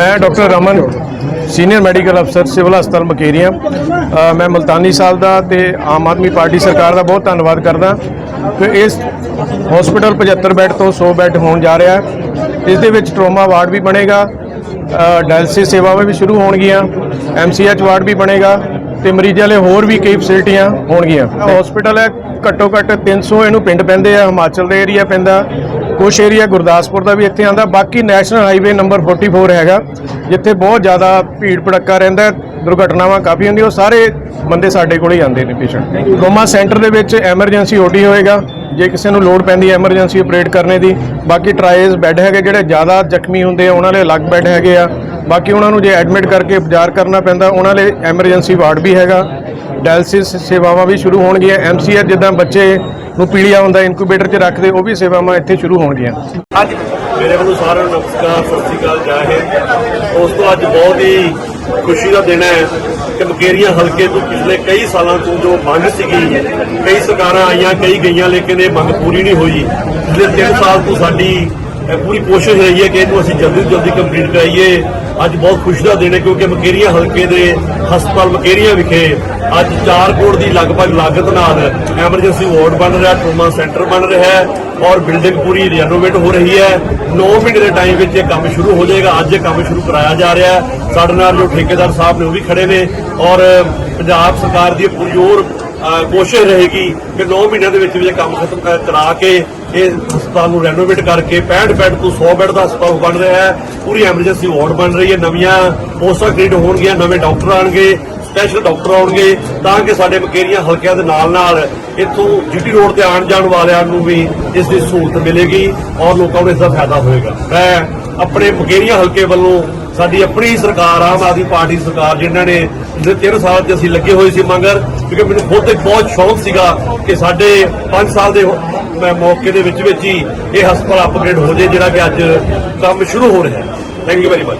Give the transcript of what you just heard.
ਮੈਂ doctor Raman senior medical ਅਫਸਰ civil ਹਸਪਤਾਲ ਮਕੇਰੀਆਂ ਮੈਂ ਮਲਤਾਨੀ ਸਾਹਿਬ ਦਾ ਤੇ ਆਮ ਆਦਮੀ ਪਾਰਟੀ ਸਰਕਾਰ ਦਾ ਬਹੁਤ ਧੰਨਵਾਦ ਕਰਦਾ। ਕਿ ਇਸ ਹਸਪੀਟਲ 75 ਬੈੱਡ ਤੋਂ 100 ਬੈੱਡ ਹੋਣ ਜਾ ਰਿਹਾ ਹੈ। ਇਸ ਦੇ ਵਿੱਚ ਟਰੋਮਾ ਵਾਰਡ ਵੀ ਬਣੇਗਾ ਡਾਇਲਸਿਸ ਸੇਵਾਵਾਂ ਵੀ ਸ਼ੁਰੂ ਹੋਣਗੀਆਂ ਐਮਸੀਐਚ ਵਾਰਡ ਵੀ ਬਣੇਗਾ ਤੇ ਮਰੀਜ਼ਾਂ ਲਈ ਹੋਰ ਵੀ ਕਈ ਫੈਸਿਲਿਟੀਆਂ ਹੋਣਗੀਆਂ। ਹਸਪੀਟਲ ਹੈ, ਘੱਟੋ ਘੱਟ 300 ਇਹਨੂੰ ਪਿੰਡ ਪੈਂਦੇ ਆ, ਹਿਮਾਚਲ ਦੇ ਏਰੀਆ ਪੈਂਦਾ। ਕੁਛ ਏਰੀਆ ਗੁਰਦਾਸਪੁਰ ਦਾ ਵੀ ਇੱਥੇ ਆਂਦਾ ਬਾਕੀ ਨੈਸ਼ਨਲ ਹਾਈਵੇ ਨੰਬਰ 44 ਹੈਗਾ ਜਿੱਥੇ ਬਹੁਤ ਜ਼ਿਆਦਾ ਭੀੜ ਭੜੱਕਾ ਰਹਿੰਦਾ ਹੈ, ਦੁਰਘਟਨਾਵਾਂ ਕਾਫੀ ਹੁੰਦੀਆਂ ਉਹ ਸਾਰੇ ਬੰਦੇ ਸਾਡੇ ਕੋਲ ਹੀ ਆਉਂਦੇ ਨੇ ਪੇਸ਼ੈਂਟ ਟਰੋਮਾ ਸੈਂਟਰ ਦੇ ਵਿੱਚ ਐਮਰਜੈਂਸੀ ਓਟੀ ਹੋਏਗਾ ਜੇ ਕਿਸੇ ਨੂੰ ਲੋੜ ਪੈਂਦੀ ਹੈ ਐਮਰਜੈਂਸੀ ਆਪਰੇਟ ਕਰਨੇ ਦੀ ਬਾਕੀ ਟਰਾਈਜ਼ ਬੈੱਡ ਹੈਗੇ ਜਿਹੜੇ ਜ਼ਿਆਦਾ ਜ਼ਖਮੀ ਹੁੰਦੇ ਆ ਉਹਨਾਂ ਲਈ ਅਲੱਗ ਬੈੱਡ ਹੈਗੇ ਆ ਬਾਕੀ ਉਹਨਾਂ ਨੂੰ ਜੇ ਐਡਮਿਟ ਕਰਕੇ ਉਪਚਾਰ ਕਰਨਾ ਪੈਂਦਾ, ਉਹਨਾਂ ਲਈ ਐਮਰਜੈਂਸੀ ਵਾਰਡ ਵੀ ਹੈਗਾ ਡਾਇਲਸਿਸ ਸੇਵਾਵਾਂ ਵੀ ਸ਼ੁਰੂ ਹੋਣਗੀਆਂ ਐਮਸੀਆਰ ਜਿੱਦਾਂ ਬੱਚੇ ਨੂੰ ਪੀਲੀਆ ਹੁੰਦਾ ਇਨਕੂਬੇਟਰ 'ਚ ਰੱਖਦੇ, ਉਹ ਵੀ ਸੇਵਾਵਾਂ ਇੱਥੇ ਸ਼ੁਰੂ ਹੋਣਗੀਆਂ। ਅੱਜ ਮੇਰੇ ਵੱਲੋਂ ਸਾਰਿਆਂ ਨੂੰ ਨਮਸਕਾਰ, ਸਤਿ ਸ੍ਰੀ ਅਕਾਲ ਜਾਹਿਰ ਉਸ ਤੋਂ ਅੱਜ ਬਹੁਤ ਹੀ ਖੁਸ਼ੀ ਦਾ ਦਿਨ ਹੈ ਕਿ ਮਕੇਰੀਆਂ ਹਲਕੇ ਤੋਂ ਪਿਛਲੇ ਕਈ ਸਾਲਾਂ ਤੋਂ ਜੋ ਮੰਗ ਸੀਗੀ, ਕਈ ਸਰਕਾਰਾਂ ਆਈਆਂ, ਕਈ ਗਈਆਂ, ਲੇਕਿਨ ਇਹ ਮੰਗ ਪੂਰੀ ਨਹੀਂ ਹੋਈ। ਪਿਛਲੇ 3 ਸਾਲ ਤੋਂ ਸਾਡੀ ਪੂਰੀ ਕੋਸ਼ਿਸ਼ ਰਹੀ ਹੈ ਕਿ ਇਹਨੂੰ ਅਸੀਂ ਜਲਦੀ ਤੋਂ ਜਲਦੀ ਕੰਪਲੀਟ ਕਰਾਈਏ। ਅੱਜ ਬਹੁਤ ਖੁਸ਼ੀ ਦਾ ਦਿਨ ਹੈ ਕਿਉਂਕਿ ਮਕੇਰੀਆਂ ਹਲਕੇ ਦੇ ਹਸਪਤਾਲ ਮਕੇਰੀਆਂ ਵਿਖੇ ਅੱਜ 4 ਕਰੋੜ ਦੀ ਲਗਭਗ ਲਾਗਤ ਨਾਲ ਐਮਰਜੈਂਸੀ ਵਾਰਡ ਬਣ ਰਿਹਾ ਟਰੋਮਾ ਸੈਂਟਰ ਬਣ ਰਿਹਾ ਹੈ ਔਰ ਬਿਲਡਿੰਗ ਪੂਰੀ ਰੈਨੋਵੇਟ ਹੋ ਰਹੀ ਹੈ। 9 ਮਹੀਨੇ ਦੇ ਟਾਈਮ ਵਿੱਚ ਇਹ ਕੰਮ ਸ਼ੁਰੂ ਹੋ ਜਾਏਗਾ। ਅੱਜ ਇਹ ਕੰਮ ਸ਼ੁਰੂ ਕਰਾਇਆ ਜਾ ਰਿਹਾ ਹੈ। ਸਾਡੇ ਨਾਲ ਜੋ ਠੇਕੇਦਾਰ ਸਾਹਿਬ ਨੇ ਉਹ ਵੀ ਖੜੇ ਨੇ ਔਰ ਪੰਜਾਬ ਸਰਕਾਰ ਦੀ ਪੂਰੀ ਅਹ, ਕੋਸ਼ਿਸ਼ ਰਹੇਗੀ ਕਿ 9 ਮਹੀਨਿਆਂ ਦੇ ਵਿੱਚ ਵਿੱਚ ਇਹ ਕੰਮ ਖਤਮ ਕਰਾ ਕੇ ਇਹ ਹਸਪਤਾਲ ਨੂੰ ਰੈਨੋਵੇਟ ਕਰਕੇ 65 ਬੈੱਡ ਤੋਂ 100 ਬੈੱਡ ਦਾ ਹਸਪਤਾਲ ਬਣ ਰਿਹਾ ਹੈ। ਪੂਰੀ ਐਮਰਜੈਂਸੀ ਵਾਰਡ ਬਣ ਰਹੀ ਹੈ। ਨਵੀਆਂ ਪੋਸਟਾਂ ਕ੍ਰੀਏਟ ਹੋਣਗੀਆਂ, ਨਵੇਂ ਡਾਕਟਰ ਆਣਗੇ ਸਪੈਸ਼ਲ ਡਾਕਟਰ ਆਉਣਗੇ, ਤਾਂ ਕਿ ਸਾਡੇ ਮਕੇਰੀਆਂ ਹਲਕਿਆਂ ਦੇ ਨਾਲ ਨਾਲ ਇੱਥੋਂ ਜੀਟੀ ਰੋਡ ਤੇ ਆਉਣ ਜਾਣ ਵਾਲਿਆਂ ਨੂੰ ਵੀ ਇਸ ਦੀ ਸਹੂਲਤ ਮਿਲੇਗੀ ਔਰ ਲੋਕਾਂ ਨੂੰ ਇਸ ਦਾ ਫਾਇਦਾ ਹੋਏਗਾ। ਮੈਂ ਆਪਣੇ ਮਕੇਰੀਆਂ ਹਲਕੇ ਵੱਲੋਂ ਸਾਡੀ ਆਪਣੀ ਸਰਕਾਰ, ਆਮ ਆਦਮੀ ਪਾਰਟੀ ਸਰਕਾਰ ਜਿਨ੍ਹਾਂ ਨੇ ਪਿਛਲੇ 3 ਸਾਲ 'ਚ ਅਸੀਂ ਲੱਗੇ ਹੋਏ ਸੀ ਮੰਗਰ, ਕਿਉਂਕਿ ਮੈਨੂੰ ਖੁਦ ਇੱਕ ਬਹੁਤ ਸ਼ੌਂਕ ਸੀਗਾ ਕਿ ਸਾਡੇ 5 ਸਾਲ ਦੇ ਮੌਕੇ ਦੇ ਵਿੱਚ ਵਿੱਚ ਹੀ ਇਹ ਹਸਪਤਾਲ ਅਪਗ੍ਰੇਡ ਹੋ ਜਾਏ, ਜਿਹੜਾ ਕਿ ਅੱਜ ਕੰਮ ਸ਼ੁਰੂ ਹੋ ਰਿਹਾ ਹੈ। Thank you very much